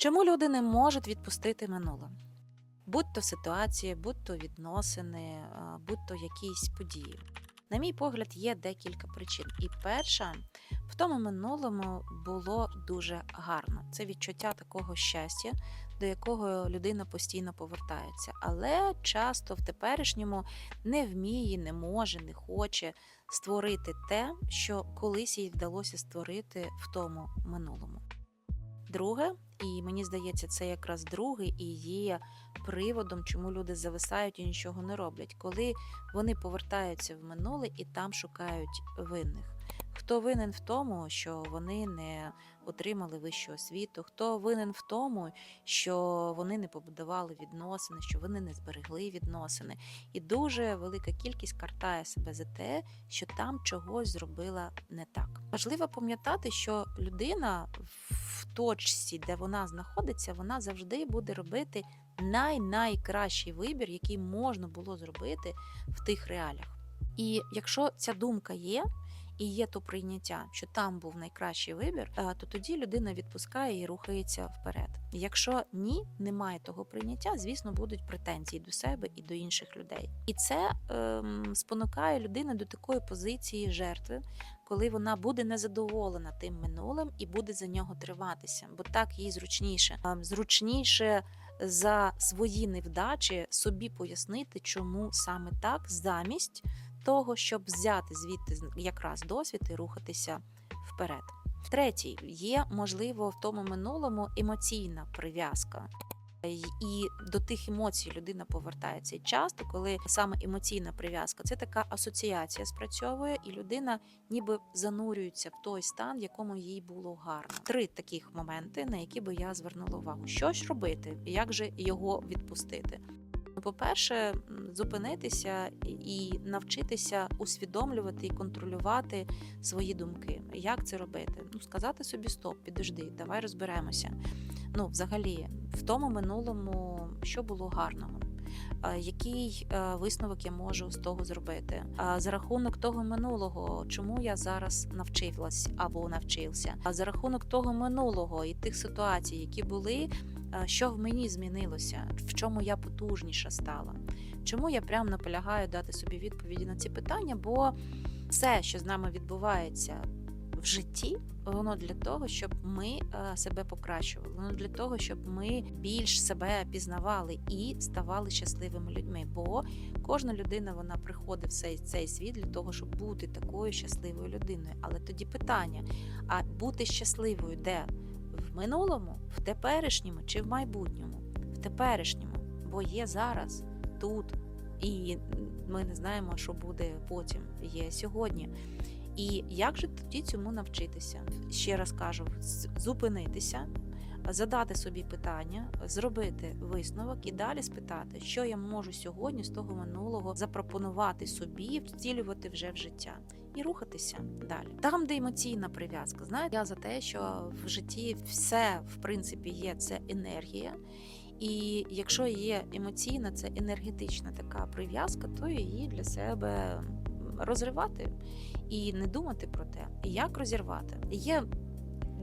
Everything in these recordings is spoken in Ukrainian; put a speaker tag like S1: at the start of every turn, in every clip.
S1: Чому люди не можуть відпустити минуле? Будь то ситуації, будь то відносини, будь то якісь події. На мій погляд, є декілька причин. І перша в тому минулому було дуже гарно. Це відчуття такого щастя, до якого людина постійно повертається. Але часто в теперішньому не вміє, не може, не хоче створити те, що колись їй вдалося створити в тому минулому. Друге, і мені здається, це якраз другий і є приводом, чому люди зависають і нічого не роблять, коли вони повертаються в минуле і там шукають винних. Хто винен в тому, що вони не отримали вищу освіту? Хто винен в тому, що вони не побудували відносини, що вони не зберегли відносини? І дуже велика кількість картає себе за те, що там чогось зробила не так. Важливо пам'ятати, що людина в точці, де вона знаходиться, вона завжди буде робити най-найкращий вибір, який можна було зробити в тих реаліях. І якщо ця думка є, і є то прийняття, що там був найкращий вибір, е, то тоді людина відпускає і рухається вперед. Якщо ні, немає того прийняття, звісно, будуть претензії до себе і до інших людей. І це ем, спонукає людину до такої позиції жертви, коли вона буде незадоволена тим минулим і буде за нього триватися, бо так їй зручніше. Ем, Зручніше за свої невдачі собі пояснити, чому саме так, замість того, щоб взяти звідти якраз досвід і рухатися вперед. Третій є можливо в тому минулому емоційна прив'язка. І до тих емоцій людина повертається. Часто, коли саме емоційна прив'язка, це така асоціація спрацьовує, і людина ніби занурюється в той стан, в якому їй було гарно. Три таких моменти, на які би я звернула увагу. Що ж робити, як же його відпустити? Ну, По-перше, зупинитися і навчитися усвідомлювати і контролювати свої думки. Як це робити? Ну, сказати собі стоп, підожди, давай розберемося. Ну, взагалі, в тому минулому, що було гарного. Е, Який е, висновок я можу з того зробити? За рахунок того минулого, чому я зараз навчилась або навчився? За рахунок того минулого і тих ситуацій, які були, е, що в мені змінилося, в чому я потужніша стала. Чому я прям наполягаю дати собі відповіді на ці питання? Бо все, що з нами відбувається в житті, воно для того, щоб ми е, себе покращували. Воно для того, щоб ми більш себе пізнавали і ставали щасливими людьми. Бо кожна людина вона приходить в цей, цей світ для того, щоб бути такою щасливою людиною. Але тоді питання: а бути щасливою де? Минулому, в теперішньому чи в майбутньому? В теперішньому, бо є зараз, тут, і ми не знаємо, що буде потім, є сьогодні. І як же тоді цьому навчитися? Ще раз кажу: зупинитися, задати собі питання, зробити висновок і далі спитати, що я можу сьогодні з того минулого запропонувати собі, втілювати вже в життя. І рухатися далі. Там, де емоційна прив'язка, знаєте, я за те, що в житті все в принципі є це енергія, і якщо є емоційна, це енергетична така прив'язка, то її для себе розривати і не думати про те, як розірвати. Є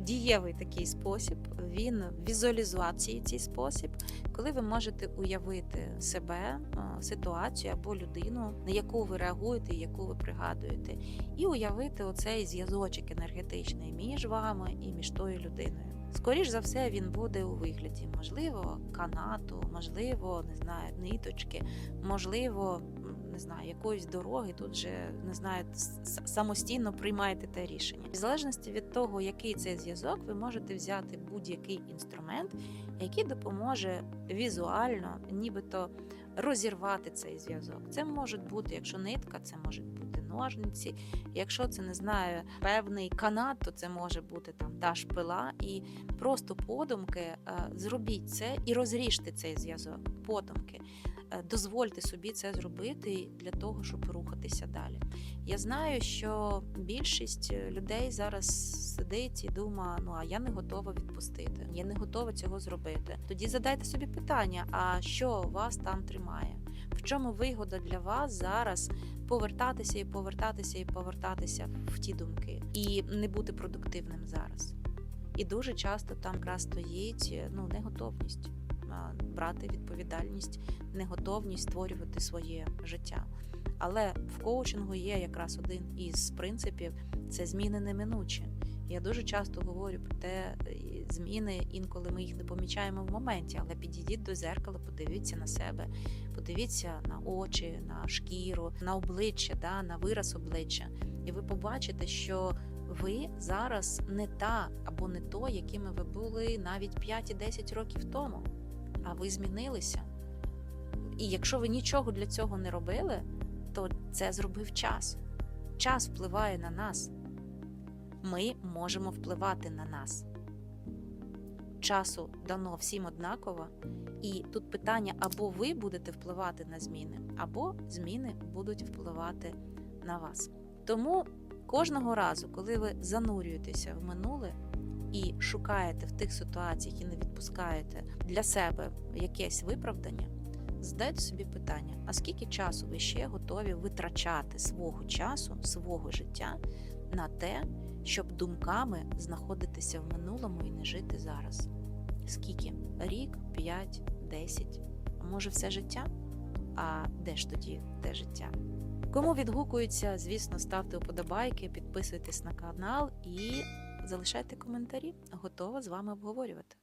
S1: дієвий такий спосіб, він візуалізації цей спосіб, коли ви можете уявити себе, ситуацію або людину, на яку ви реагуєте, яку ви пригадуєте, і уявити оцей зв'язочок енергетичний між вами і між тою людиною. Скоріш за все, він буде у вигляді, можливо, канату, можливо, не знаю, ниточки, можливо, не знаю, якоїсь дороги. Тут же не знаю, самостійно приймаєте те рішення. В залежності від того, який цей зв'язок, ви можете взяти будь-який інструмент, який допоможе візуально, нібито розірвати цей зв'язок. Це може бути, якщо нитка, це можуть бути ножниці. Якщо це не знаю, певний канат, то це може бути там та шпила. І просто подумки е, зробіть це і розріжте цей зв'язок. Подумки. Е, Дозвольте собі це зробити для того, щоб рухатися далі. Я знаю, що більшість людей зараз сидить і думає, ну а я не готова відпустити, я не готова цього зробити. Тоді задайте собі питання: а що вас там тримає? В чому вигода для вас зараз повертатися і повертатися і повертатися в ті думки, і не бути продуктивним зараз? І дуже часто там якраз стоїть е, ну, неготовність брати відповідальність, неготовність створювати своє життя. Але в коучингу є якраз один із принципів це зміни неминучі. Я дуже часто говорю про те, зміни інколи ми їх не помічаємо в моменті, але підійдіть до зеркала, подивіться на себе, подивіться на очі, на шкіру, на обличчя, да, на вираз обличчя, і ви побачите, що ви зараз не та або не то, якими ви були навіть 5 і 10 років тому, а ви змінилися. І якщо ви нічого для цього не робили, то це зробив час. Час впливає на нас. Ми можемо впливати на нас. Часу дано всім однаково, і тут питання: або ви будете впливати на зміни, або зміни будуть впливати на вас. Тому кожного разу, коли ви занурюєтеся в минуле і шукаєте в тих ситуаціях і не відпускаєте для себе якесь виправдання, задайте собі питання: а скільки часу ви ще готові витрачати свого часу, свого життя на те, щоб думками знаходитися в минулому і не жити зараз? Скільки? Рік, п'ять, десять, а може все життя? А де ж тоді те життя? Кому відгукується, звісно, ставте вподобайки, підписуйтесь на канал і залишайте коментарі. Готова з вами обговорювати.